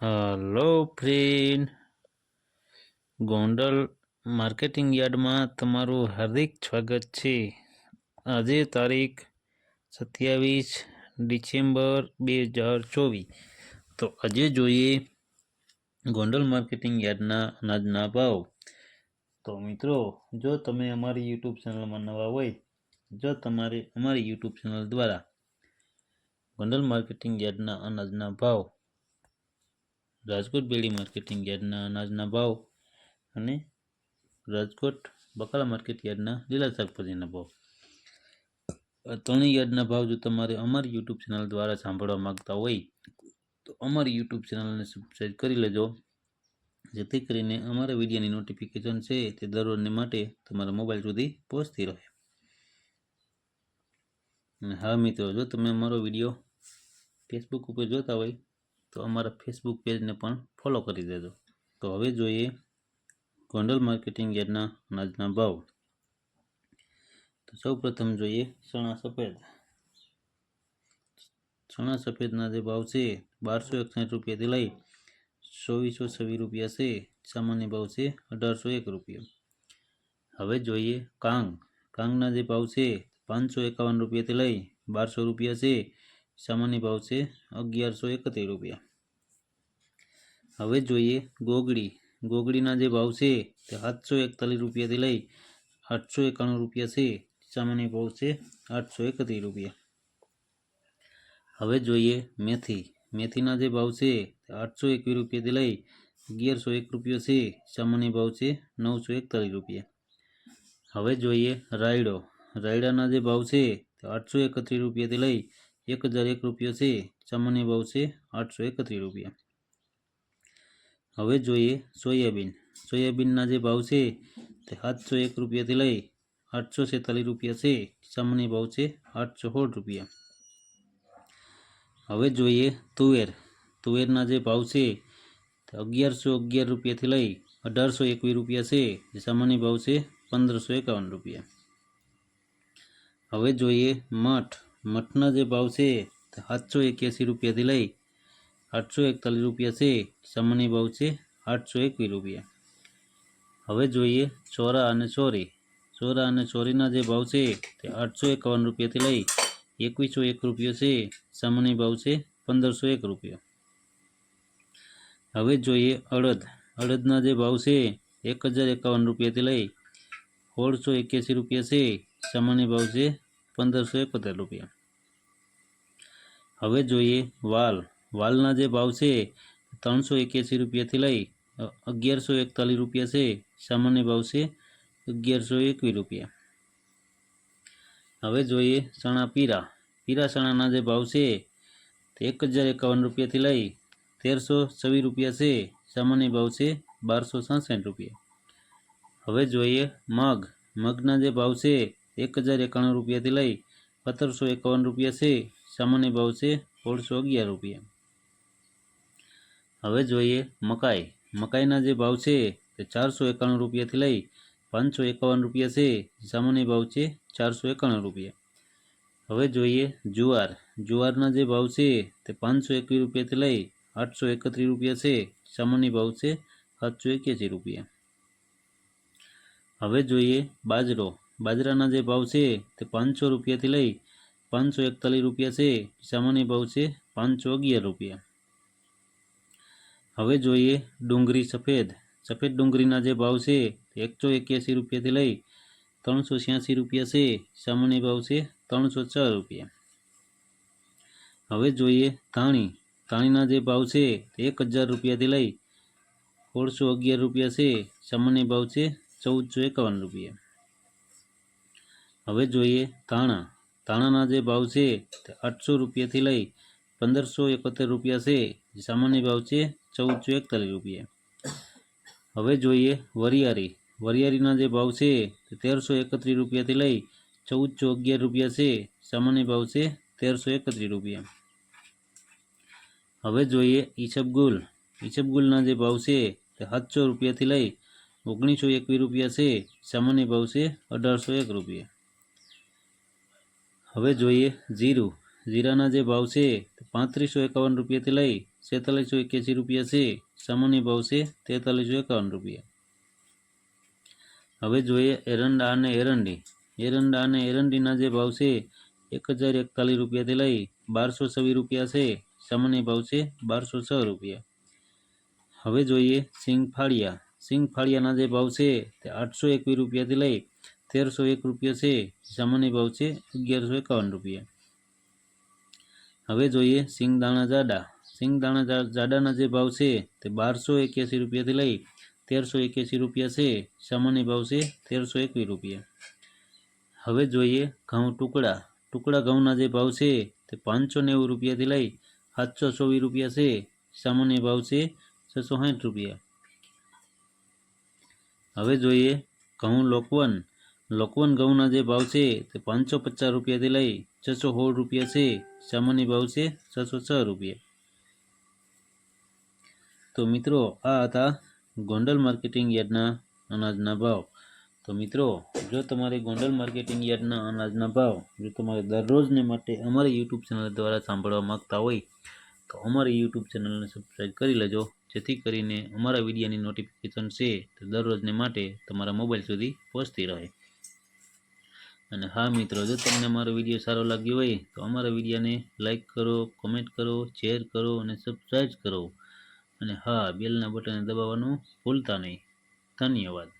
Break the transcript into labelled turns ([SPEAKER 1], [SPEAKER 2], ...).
[SPEAKER 1] Hello friend Gondal marketing યાર્ડમાં તમારું હાર્દિક સ્વાગત છે. આજે તારીખ સત્યાવીસ ડિસેમ્બર બે હજાર ચોવીસ. તો આજે જોઈએ ગોંડલ માર્કેટિંગ યાર્ડના અનાજના ભાવ. તો મિત્રો, જો તમે અમારી યુટ્યુબ ચેનલમાં નવા હોય, જો તમારે અમારી યુટ્યુબ ચેનલ દ્વારા ગોંડલ માર્કેટિંગ યાર્ડના અનાજના ભાવ રાજકોટ બેડી માર્કેટિંગ યાર્ડના અનાજના ભાવ અને રાજકોટ બકાલા માર્કેટ યાર્ડના લીલા શાકભાજીના ભાવ. ત્રણેય યાર્ડના ભાવ જો તમારે અમારી યુટ્યુબ ચેનલ દ્વારા સાંભળવા માંગતા હોય, તો અમારી યુટ્યુબ ચેનલને સબસ્ક્રાઈબ કરી લેજો, જેથી કરીને અમારા વિડીયોની નોટિફિકેશન છે તે દરરોજને માટે તમારા મોબાઈલ સુધી પહોંચતી રહે. અને હા મિત્રો, જો તમે અમારો વીડિયો ફેસબુક ઉપર જોતા હોય તો અમારા ફેસબુક પેજને પણ ફોલો કરી દેજો. તો હવે જોઈએ ગોંડલ માર્કેટિંગ યાર્ડના અનાજના ભાવ. તો સૌ પ્રથમ જોઈએ ચણા સફેદ. ચણા સફેદના જે ભાવ છે, બારસો એકસાઠ રૂપિયાથી લઈ ચોવીસો છવ્વીસ રૂપિયા છે. સામાન્ય ભાવ છે અઢારસો એક રૂપિયા. હવે જોઈએ કાંગ. કાંગના જે ભાવ છે, પાંચસો એકાવન રૂપિયાથી લઈ બારસો રૂપિયા છે. સામાન્ય ભાવ છે અગિયારસો એકત્રીસ રૂપિયા. હવે જોઈએ ગોગડી. ગોગડીના જે ભાવ છે તે સાતસો એકતાલીસ રૂપિયાથી લઈ આઠસો એકાણું રૂપિયા છે. સામાન્ય ભાવ છે આઠસો એકત્રીસ રૂપિયા. હવે જોઈએ મેથી. મેથીના જે ભાવ છે તે આઠસો એકવીસ રૂપિયાથી લઈ અગિયારસો એક રૂપિયો છે. સામાન્ય ભાવ છે નવસો એકતાલીસ રૂપિયા. હવે જોઈએ રાયડો. રાયડાના જે ભાવ છે તે આઠસો એકત્રીસ રૂપિયાથી લઈ એક હજાર એક રૂપિયો છે સામાન્ય ભાવ છે આઠસો એકત્રીસ રૂપિયા હવે જોઈએ સોયાબીન. સોયાબીનના જે ભાવ છે તે સાતસો એક રૂપિયાથી લઈ આઠસો છેતાલીસ રૂપિયા છે સામાન્ય ભાવ છે આઠસો સોળ રૂપિયા. હવે જોઈએ તુવેર. તુવેરના જે ભાવ છે તે અગિયારસો અગિયાર રૂપિયાથી લઈ અઢારસો એકવીસ રૂપિયા છે, જે સામાન્ય ભાવ છે પંદરસો એકાવન રૂપિયા. હવે જોઈએ મઠ. મઠના જે ભાવ છે સાતસો એક્યાસી રૂપિયાથી લઈ આઠસો એકતાલીસ રૂપિયા છે. સામાન્ય ભાવ છે આઠસો એકવીસ રૂપિયા. હવે જોઈએ ચોરા અને ચોરી. ચોરા અને ચોરીના જે ભાવ છે, તે આઠસો એકાવન રૂપિયાથી લઈ એકવીસો એક રૂપિયો છે. સામાન્ય ભાવ છે પંદરસો એક રૂપિયો. હવે જોઈએ અડદ. અડદના જે ભાવ છે, એક હજાર એકાવન રૂપિયાથી લઈ સોળસો એક્યાસી રૂપિયા છે. સામાન્ય ભાવ છે પંદરસો એકોતેર રૂપિયા. હવે જોઈએ વાલ. વાલના જે ભાવ છે, ત્રણસો એક્યાસી રૂપિયાથી લઈ અગિયારસો એકતાલીસ રૂપિયા છે. સામાન્ય ભાવ છે, અગિયારસો એકવીસ રૂપિયા. હવે જોઈએ ચણા પીરા. પીરા ચણાના જે ભાવ છે તે એક હજાર એકાવન રૂપિયાથી લઈ, તેરસો છવ્વીસ રૂપિયા છે. સામાન્ય ભાવ છે, બારસો સાસઠ રૂપિયા. હવે જોઈએ મગ. મગના જે ભાવ છે એક હજાર એકાણું રૂપિયાથી લઈ સત્તરસો એકાવન રૂપિયા છે. સામાન્ય ભાવ છે સોળસો અગિયાર રૂપિયા. હવે જોઈએ મકાઈ. મકાઈના જે ભાવ છે તે ચારસો એકાણું રૂપિયાથી લઈ પાંચસો એકાવન રૂપિયા છે. સામાન્ય ભાવ છે ચારસો એકાણું રૂપિયા. હવે જોઈએ જુવાર. જુવારના જે ભાવ છે તે પાંચસો એકવીસ રૂપિયાથી લઈ આઠસો એકત્રીસ રૂપિયા છે. સામાન્ય ભાવ છે સાતસો એક્યાસી રૂપિયા. હવે જોઈએ બાજરો. બાજરાના જે ભાવ છે તે પાંચસો રૂપિયાથી લઈ પાંચસો એકતાલીસ રૂપિયા છે. સામાન્ય ભાવ છે પાંચસો અગિયાર રૂપિયા. હવે જોઈએ ડુંગળી સફેદ. સફેદ ડુંગળીના જે ભાવ છે એકસો એક્યાસી રૂપિયાથી લઈ ત્રણસો છ્યાસી રૂપિયા છે. સામાન્ય ભાવ છે ત્રણસો છ રૂપિયા. હવે જોઈએ ધાણી. ધાણીના જે ભાવ છે એક હજાર રૂપિયાથી લઈ સોળસો અગિયાર રૂપિયા છે. સામાન્ય ભાવ છે ચૌદસો એકાવન રૂપિયા. હવે જોઈએ ધાણા ધાણાના જે ભાવ છે તે આઠસો રૂપિયાથી લઈ પંદરસો એકોતેર રૂપિયા છે. જે સામાન્ય ભાવ છે ચૌદસો એકતાલીસ રૂપિયા. હવે જોઈએ વરિયાળી. વરિયાળીના જે ભાવ છે તે તેરસો એકત્રીસ રૂપિયાથી લઈ ચૌદસો અગિયાર રૂપિયા છે. સામાન્ય ભાવ છે તેરસો એકત્રીસ રૂપિયા. હવે જોઈએ ઈસબગુલ ઈસબગુલના જે ભાવ છે તે સાતસો રૂપિયાથી લઈ ઓગણીસો એકવીસ રૂપિયા છે. સામાન્ય ભાવ છે અઢારસો એક રૂપિયા. હવે જોઈએ જીરું. જીરાના જે ભાવ છે પાંત્રીસો એકાવન રૂપિયાથી લઈ છેતાલીસો એક્યાસી રૂપિયા છે. સામાન્ય ભાવ છે તેતાલીસો એકાવન રૂપિયા. હવે જોઈએ એરંડા અને એરંડી. એરંડા અને એરંડીના જે ભાવ છે એક હજાર એકતાલીસ રૂપિયાથી લઈ બારસો છવ્વીસ રૂપિયા છે. સામાન્ય ભાવ છે બારસો છ રૂપિયા. હવે જોઈએ સિંગ ફાળિયા સિંગ ફાળિયાના જે ભાવ છે તે આઠસો એકવીસ રૂપિયાથી લઈ તેરસો એક રૂપિયા છે, સામાન્ય ભાવ છે, અગિયારસો એકાવન રૂપિયા. હવે જોઈએ સિંગ દાણા જાડા. સિંગ દાણા જાડાના જે ભાવ છે, તે બારસો એક્યાસી રૂપિયાથી લઈ તેરસો એક્યાસી રૂપિયા છે, સામાન્ય ભાવ છે, તેરસો એકવીસ રૂપિયા. હવે જોઈએ ઘઉં ટુકડા. ટુકડા ઘઉંના જે ભાવ છે, તે પાંચસો નેવું રૂપિયાથી લઈ સાતસો ચોવીસ રૂપિયા છે, સામાન્ય ભાવ છે, છસો સાઠ રૂપિયા. હવે જોઈએ ઘઉં લોકવન. લોકવન ઘઉંના જે ભાવ છે તે પાંચસો પચાસ રૂપિયાથી લઈ છસો સોળ રૂપિયા છે. સામાન્ય ભાવ છે છસો છ રૂપિયા. તો મિત્રો, આ હતા ગોંડલ માર્કેટિંગ યાર્ડના અનાજના ભાવ. તો મિત્રો, જો તમારે ગોંડલ માર્કેટિંગ યાર્ડના અનાજના ભાવ જો તમારે દરરોજને માટે અમારી યુટ્યુબ ચેનલ દ્વારા સાંભળવા માગતા હોય, તો અમારી યુટ્યુબ ચેનલને સબસ્ક્રાઈબ કરી લેજો. જેથી કરીને અમારા વિડીયોની નોટિફિકેશન છે તે દરરોજને માટે તમારા મોબાઈલ સુધી પહોંચતી રહે. અને હા મિત્રો, જો તમને અમારો વીડિયો સારો લાગ્યો હોય, તો અમારા વિડીયોને લાઇક કરો કોમેન્ટ કરો શેર કરો અને સબસ્ક્રાઈબ કરો. અને હા, બેલના બટનને દબાવવાનું ભૂલતા નહીં. ધન્યવાદ.